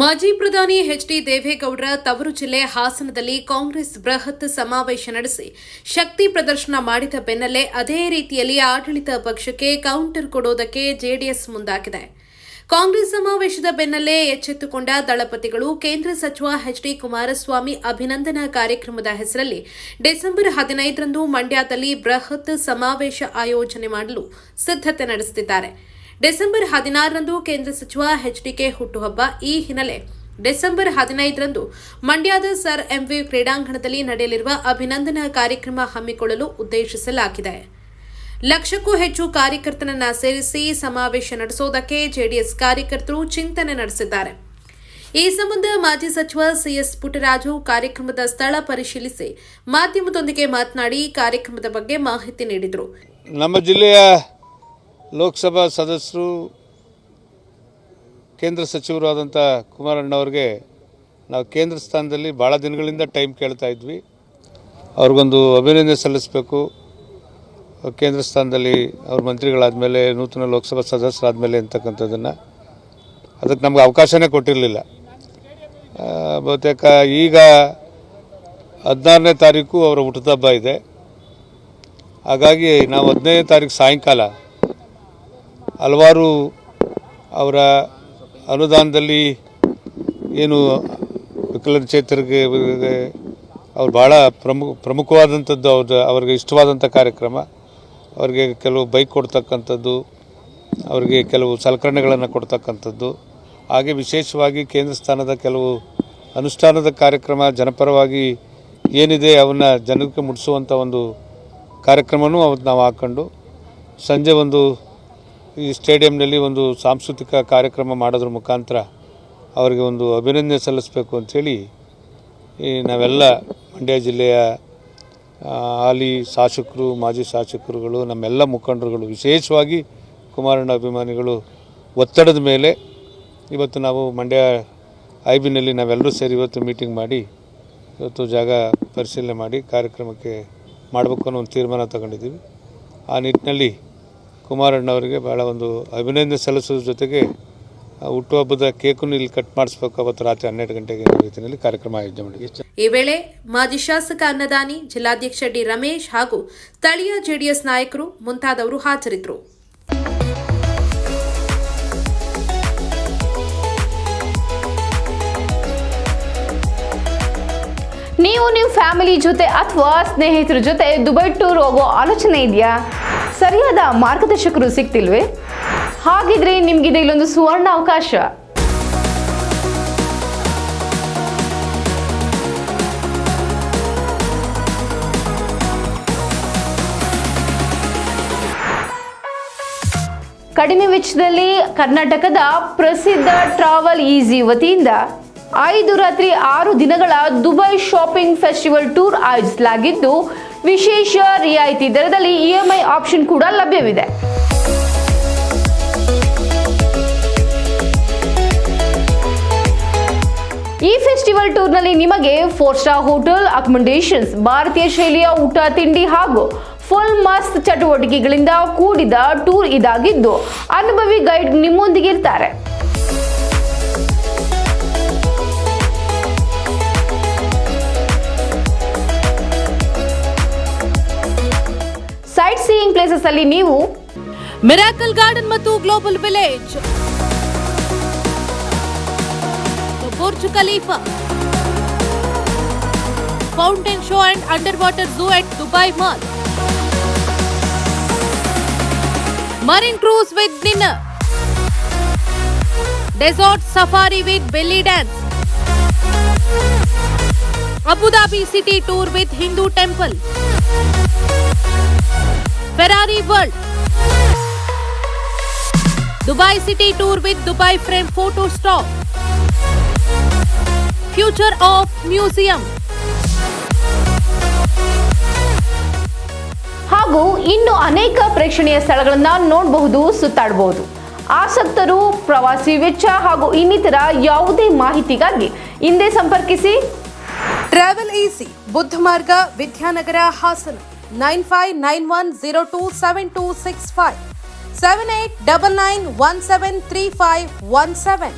ಮಾಜಿ ಪ್ರಧಾನಿ H D ದೇವೇಗೌಡರ ತವರು ಜಿಲ್ಲೆ ಹಾಸನದಲ್ಲಿ ಕಾಂಗ್ರೆಸ್ ಬೃಹತ್ ಸಮಾವೇಶ ನಡೆಸಿ ಶಕ್ತಿ ಪ್ರದರ್ಶನ ಮಾಡಿದ ಬೆನ್ನಲ್ಲೇ ಅದೇ ರೀತಿಯಲ್ಲಿ ಆಡಳಿತ ಪಕ್ಷಕ್ಕೆ ಕೌಂಟರ್ ಕೊಡೋದಕ್ಕೆ ಜೆಡಿಎಸ್ ಮುಂದಾಗಿದೆ. ಕಾಂಗ್ರೆಸ್ ಸಮಾವೇಶದ ಬೆನ್ನಲ್ಲೇ ಎಚ್ಚೆತ್ತುಕೊಂಡ ದಳಪತಿಗಳು ಕೇಂದ್ರ ಸಚಿವ ಎಚ್ ಡಿ ಕುಮಾರಸ್ವಾಮಿ ಅಭಿನಂದನಾ ಕಾರ್ಯಕ್ರಮದ ಹೆಸರಲ್ಲಿ ಡಿಸೆಂಬರ್ ಹದಿನೈದರಂದು ಮಂಡ್ಯದಲ್ಲಿ ಬೃಹತ್ ಸಮಾವೇಶ ಆಯೋಜನೆ ಮಾಡಲು ಸಿದ್ಧತೆ ನಡೆಸುತ್ತಿದ್ದಾರೆ. ಡಿಸೆಂಬರ್ ಹದಿನಾರರಂದು ಕೇಂದ್ರ ಸಚಿವ ಎಚ್ಡಿಕೆ ಹುಟ್ಟುಹಬ್ಬ. ಈ ಹಿನ್ನೆಲೆ ಡಿಸೆಂಬರ್ ಹದಿನೈದರಂದು ಮಂಡ್ಯದ ಸರ್ ಎಂವಿ ಕ್ರೀಡಾಂಗಣದಲ್ಲಿ ನಡೆಯಲಿರುವ ಅಭಿನಂದನಾ ಕಾರ್ಯಕ್ರಮ ಹಮ್ಮಿಕೊಳ್ಳಲು ಉದ್ದೇಶಿಸಲಾಗಿದೆ. ಲಕ್ಷಕ್ಕೂ ಹೆಚ್ಚು ಕಾರ್ಯಕರ್ತರನ್ನ ಸೇರಿಸಿ ಸಮಾವೇಶ ನಡೆಸೋದಕ್ಕೆ ಜೆಡಿಎಸ್ ಕಾರ್ಯಕರ್ತರು ಚಿಂತನೆ ನಡೆಸಿದ್ದಾರೆ. ಈ ಸಂಬಂಧ ಮಾಜಿ ಸಚಿವ ಸಿಎಸ್ ಪುಟ್ಟರಾಜು ಕಾರ್ಯಕ್ರಮದ ಸ್ಥಳ ಪರಿಶೀಲಿಸಿ ಮಾಧ್ಯಮದೊಂದಿಗೆ ಮಾತನಾಡಿ ಕಾರ್ಯಕ್ರಮದ ಬಗ್ಗೆ ಮಾಹಿತಿ ನೀಡಿದರು. ನಮ್ಮ ಜಿಲ್ಲೆಯ ಲೋಕಸಭಾ ಸದಸ್ಯರು, ಕೇಂದ್ರ ಸಚಿವರು ಆದಂಥ ಕುಮಾರಣ್ಣವ್ರಿಗೆ ನಾವು ಕೇಂದ್ರ ಸ್ಥಾನದಲ್ಲಿ ಭಾಳ ದಿನಗಳಿಂದ ಟೈಮ್ ಕೇಳ್ತಾ ಇದ್ವಿ. ಅವ್ರಿಗೊಂದು ಅಭಿನಂದನೆ ಸಲ್ಲಿಸಬೇಕು. ಕೇಂದ್ರ ಸ್ಥಾನದಲ್ಲಿ ಅವ್ರ ಮಂತ್ರಿಗಳಾದಮೇಲೆ, ನೂತನ ಲೋಕಸಭಾ ಸದಸ್ಯರಾದಮೇಲೆ ಅಂತಕ್ಕಂಥದ್ದನ್ನು. ಅದಕ್ಕೆ ನಮ್ಗೆ ಅವಕಾಶನೇ ಕೊಟ್ಟಿರಲಿಲ್ಲ. ಬಹುತೇಕ ಈಗ ಹದಿನಾರನೇ ತಾರೀಕು ಅವರ ಹುಟ್ಟದಬ್ಬ ಇದೆ. ಹಾಗಾಗಿ ನಾವು ಹದಿನೈದನೇ ತಾರೀಕು ಸಾಯಂಕಾಲ ಹಲವಾರು ಅವರ ಅನುದಾನದಲ್ಲಿ ಏನು ವಿಕಲಚೇತರಿಗೆ ಅವ್ರು ಭಾಳ ಪ್ರಮುಖ ಪ್ರಮುಖವಾದಂಥದ್ದು ಅವ್ರ ಅವ್ರಿಗೆ ಇಷ್ಟವಾದಂಥ ಕಾರ್ಯಕ್ರಮ. ಅವ್ರಿಗೆ ಕೆಲವು ಬೈಕ್ ಕೊಡ್ತಕ್ಕಂಥದ್ದು, ಅವರಿಗೆ ಕೆಲವು ಸಲಕರಣೆಗಳನ್ನು ಕೊಡ್ತಕ್ಕಂಥದ್ದು. ಹಾಗೆ ವಿಶೇಷವಾಗಿ ಕೇಂದ್ರ ಸ್ಥಾನದ ಕೆಲವು ಅನುಷ್ಠಾನದ ಕಾರ್ಯಕ್ರಮ, ಜನಪರವಾಗಿ ಏನಿದೆ ಅವನ್ನ ಜನಕ್ಕೆ ಮುಟ್ಟಿಸುವಂಥ ಒಂದು ಕಾರ್ಯಕ್ರಮವೂ ಅವತ್ತು ನಾವು ಹಾಕ್ಕೊಂಡು, ಸಂಜೆ ಒಂದು ಈ ಸ್ಟೇಡಿಯಂನಲ್ಲಿ ಒಂದು ಸಾಂಸ್ಕೃತಿಕ ಕಾರ್ಯಕ್ರಮ ಮಾಡೋದ್ರ ಮುಖಾಂತರ ಅವರಿಗೆ ಒಂದು ಅಭಿನಂದನೆ ಸಲ್ಲಿಸಬೇಕು ಅಂಥೇಳಿ ಈ ನಾವೆಲ್ಲ ಮಂಡ್ಯ ಜಿಲ್ಲೆಯ ಹಾಲಿ ಶಾಸಕರು, ಮಾಜಿ ಶಾಸಕರುಗಳು, ನಮ್ಮೆಲ್ಲ ಮುಖಂಡರುಗಳು, ವಿಶೇಷವಾಗಿ ಕುಮಾರಣ್ಣ ಅಭಿಮಾನಿಗಳು ಒತ್ತಡದ ಮೇಲೆ ಇವತ್ತು ನಾವು ಮಂಡ್ಯ ಐಬಿನಲ್ಲಿ ಬಿನಲ್ಲಿ ನಾವೆಲ್ಲರೂ ಸೇರಿ ಇವತ್ತು ಮೀಟಿಂಗ್ ಮಾಡಿ, ಇವತ್ತು ಜಾಗ ಪರಿಶೀಲನೆ ಮಾಡಿ ಕಾರ್ಯಕ್ರಮಕ್ಕೆ ಮಾಡಬೇಕು ಅನ್ನೋ ಒಂದು ತೀರ್ಮಾನ ತಗೊಂಡಿದ್ದೀವಿ. ಆ ನಿಟ್ಟಿನಲ್ಲಿ ಕುಮಾರಣ್ಣವರಿಗೆ ಭಾಳ ಒಂದು ಅಭಿನಂದನೆ ಸಲ್ಲಿಸೋದ್ರ ಜೊತೆಗೆ ಹುಟ್ಟುಹಬ್ಬದ ಕೇಕನ್ನು ಇಲ್ಲಿ ಕಟ್ ಮಾಡಿಸ್ಬೇಕು ಅವತ್ತು ರಾತ್ರಿ ಹನ್ನೆರಡು ಗಂಟೆಗೆ ರೀತಿಯಲ್ಲಿ ಕಾರ್ಯಕ್ರಮ ಆಯೋಜನೆ ಮಾಡಿ ಈ ವೇಳೆ ಮಾಜಿ ಶಾಸಕ ಅನ್ನದಾನಿ ಜಿಲ್ಲಾಧ್ಯಕ್ಷ ಡಿ ರಮೇಶ್ ಹಾಗೂ ಸ್ಥಳೀಯ ಜೆಡಿಎಸ್ ನಾಯಕರು ಮುಂತಾದವರು ಹಾಜರಿದ್ದರು. ನೀವು ನಿಮ್ಮ ಫ್ಯಾಮಿಲಿ ಜೊತೆ ಅಥವಾ ಸ್ನೇಹಿತರ ಜೊತೆ ದುಬೈ ಟೂರ್ ಹೋಗೋ ಆಲೋಚನೆ ಇದೆಯಾ? ಸರಿಯಾದ ಮಾರ್ಗದರ್ಶಕರು ಸಿಗ್ತಿಲ್ವೇ? ಹಾಗಿದ್ರೆ ನಿಮ್ಗಿದೆ ಇಲ್ಲೊಂದು ಸುವರ್ಣ ಅವಕಾಶ. ಕಡಿಮೆ ವೆಚ್ಚದಲ್ಲಿ ಕರ್ನಾಟಕದ ಪ್ರಸಿದ್ಧ ಟ್ರಾವೆಲ್ ಈಸಿ ವತಿಯಿಂದ ಐದು ರಾತ್ರಿ ಆರು ದಿನಗಳ ದುಬೈ ಶಾಪಿಂಗ್ ಫೆಸ್ಟಿವಲ್ ಟೂರ್ ಆಯೋಜಿಸಲಾಗಿದ್ದು ವಿಶೇಷ ರಿಯಾಯಿತಿ ದರದಲ್ಲಿ ಇಎಂಐ ಆಪ್ಷನ್ ಕೂಡ ಲಭ್ಯವಿದೆ. ಈ ಫೆಸ್ಟಿವಲ್ ಟೂರ್ನಲ್ಲಿ ನಿಮಗೆ ಫೋರ್ ಸ್ಟಾರ್ ಹೋಟೆಲ್, ಅಕಮಂಡೇಷನ್ಸ್, ಭಾರತೀಯ ಶೈಲಿಯ ಊಟ, ತಿಂಡಿ ಹಾಗೂ ಫುಲ್ ಮಸ್ತ್ ಚಟುವಟಿಕೆಗಳಿಂದ ಕೂಡಿದ ಟೂರ್ ಇದಾಗಿದ್ದು, ಅನುಭವಿ ಗೈಡ್ ನಿಮ್ಮೊಂದಿಗೆ ಇರ್ತಾರೆ ಸೈಟ್ ಸೀಯಿಂಗ್ ಪ್ಲೇಸಸ್ ಅಲ್ಲಿ ನೀವು ಮಿರಾಕಲ್ ಗಾರ್ಡನ್ ಮತ್ತು global village Burj Khalifa fountain show and under water zoo at Dubai mall marine cruise with dinner desert safari with belly dance Abu Dhabi city tour with Hindu temple Ferrari World Dubai city tour with Dubai Frame photo stop future of museum ಹಾಗೂ ಇನ್ನು ಅನೇಕ ಪ್ರೇಕ್ಷಣೀಯ ಸ್ಥಳಗಳನ್ನ ನೋಡಬಹುದು ಸುತ್ತಾಡಬಹುದು. ಆಸಕ್ತರು ಪ್ರವಾಸಿ ವೆಚ್ಚ ಹಾಗೂ ಇನ್ನಿತರ ಯಾವುದೇ ಮಾಹಿತಿಗಾಗಿ ಹಿಂದೆ ಸಂಪರ್ಕಿಸಿ. ಟ್ರಾವೆಲ್ ಈಸಿ ಬುದ್ಧ ಮಾರ್ಗ Vidyanagar Hassan. nine five nine one zero two seven two six five seven eight double nine one seven three five one seven